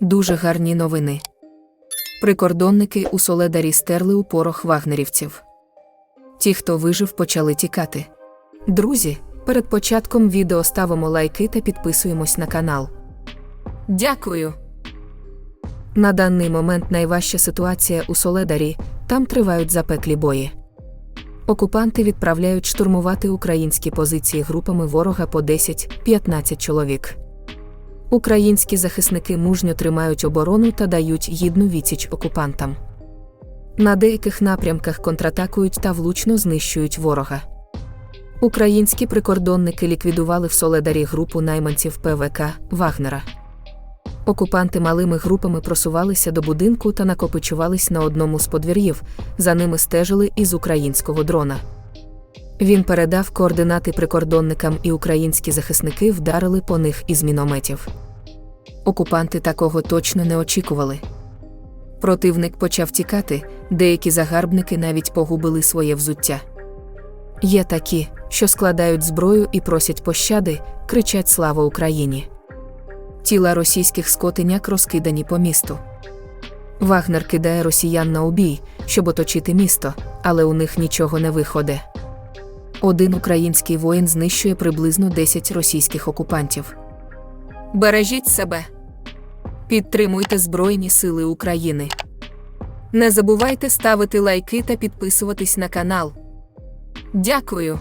Дуже гарні новини. Прикордонники у Соледарі стерли у порох вагнерівців. Ті, хто вижив, почали тікати. Друзі, перед початком відео ставимо лайки та підписуємось на канал. Дякую. На даний момент найважча ситуація у Соледарі, там тривають запеклі бої. Окупанти відправляють штурмувати українські позиції групами ворога по 10-15 чоловік. Українські захисники мужньо тримають оборону та дають гідну відсіч окупантам. На деяких напрямках контратакують та влучно знищують ворога. Українські прикордонники ліквідували в Соледарі групу найманців ПВК Вагнера. Окупанти малими групами просувалися до будинку та накопичувались на одному з подвір'їв, за ними стежили із українського дрона. Він передав координати прикордонникам, і українські захисники вдарили по них із мінометів. Окупанти такого точно не очікували. Противник почав тікати, деякі загарбники навіть погубили своє взуття. Є такі, що складають зброю і просять пощади, кричать Слава Україні! Тіла російських скотиняк розкидані по місту. Вагнер кидає росіян на убій, щоб оточити місто, але у них нічого не виходить. Один український воїн знищує приблизно 10 російських окупантів. Бережіть себе. Підтримуйте Збройні Сили України. Не забувайте ставити лайки та підписуватись на канал. Дякую.